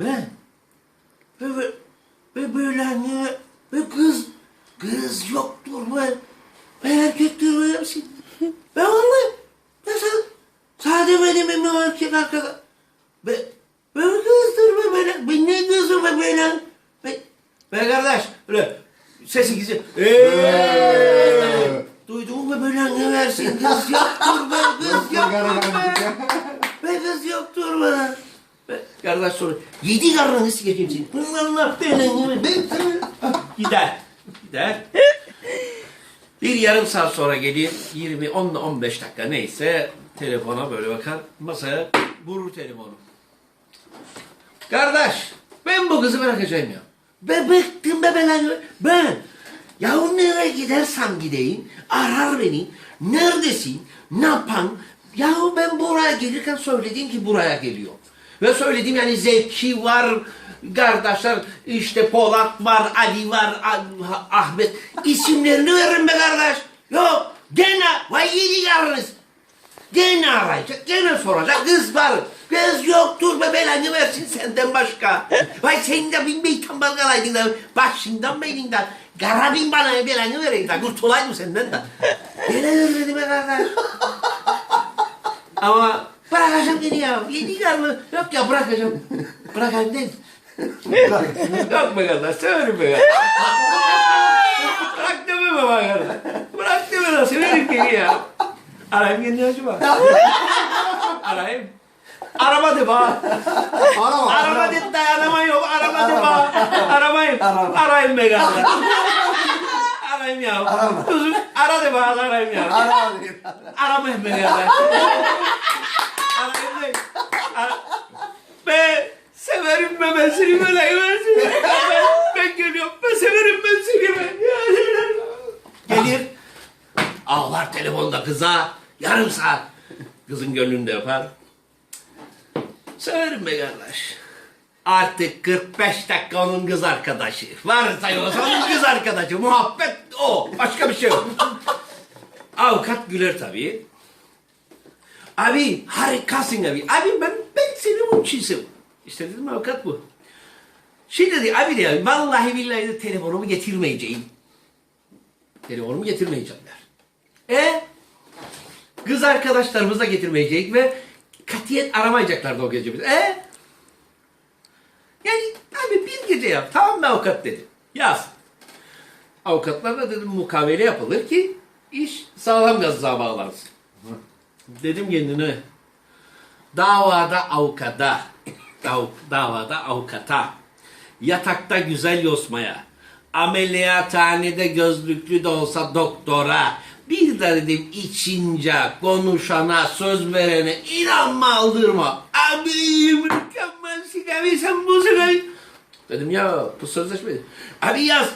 Ben. Ve, ve, ve böyle ne? Ve kız. Kız yoktur ben. Ben erkektir ben hepsi. Ben vallahi. Nasıl? Sade benim mi erkek arkadaş? Ben, ben kızdır be böyle. Ben ne kızım be böyle? Ben, ben kardeş. Böyle sesi gizli. Eee. Duydun mu böyle ne versin? Kız yoktur be. Kız yoktur be. Be kız yoktur. Be, kardeş soru. Yedi karnını sikeceğim seni. Allah belanı. Ben. Gider. Gider. Bir yarım saat sonra gelir. 20, 10 ile 15 dakika neyse telefona böyle bakar. Masaya vurur telefonu. Kardeş ben bu kızı bırakacağım ya. Ben bıktım be belanı. Ben. Yahu nereye gidersem gideyim arar beni. Neredesin? Ne yapan? Yahu ben buraya gelirken söyledim ki buraya geliyor. Ve söyledim yani Zeki var, kardeşler işte Polat var, Ali var, Ah- Ahmet. isimlerini veririm be kardeş. Yok gene vay yedi karınız. Gene arayacak, gene soracak. Kız var. Kız yoktur be belanı versin senden başka. Vay senin de bin beytan balgalaydın da başından beyninden. Kara bin bana belanı vereyim de kurtulaydım senden de. Gene vermedi be kardeş. Ama bırakacağım beni ya. Yedi karnı. Yok ya bırakacağım. Bırakayım değil. Yok be kardeş, severim be kardeş. Bırak deme be kardeş. Bırak deme be, severim beni ya. Arayayım kendi acaba. Arayayım. Araba de bana. Arama. Araba de dayanama yok. Araba de bana. Aramayın. Arama. Arayayım be kardeş. Arayayım ya. Arama. Kuzum, ara de bana arayayım ya. Arama. Aramayın beni ya. Ara... Ben severim be ben seni böyle versin. Ben, ben geliyorum. Ben severim ben seni ben. Gelir. Ağlar telefonda kıza. Yarım saat. Kızın gönlünde yapar. Severim be kardeş. Artık 45 dakika onun kız arkadaşı. Varsa yoksa onun kız arkadaşı. Muhabbet o. Başka bir şey yok. Avukat güler tabii. Abi harikasın abi. Abi ben, ben seni onun için seviyorum. İşte dedim avukat bu. Şimdi dedi abi diyor vallahi billahi de telefonumu getirmeyeceğim. Telefonumu getirmeyeceğim der. E kız arkadaşlarımız da getirmeyecek ve katiyet aramayacaklardı o gece bizi. E yani abi bir gece yap tamam mı avukat dedi. Yaz. Avukatlarla dedim mukavele yapılır ki iş sağlam gazlığa bağlansın. Dedim kendine davada avukada dav, davada avukata yatakta güzel yosmaya ameliyathanede gözlüklü de olsa doktora bir de dedim içince konuşana söz verene inanma aldırma abi mükemmelsin abi sen bu sene Dedim ya bu sözleşme. Abi yaz.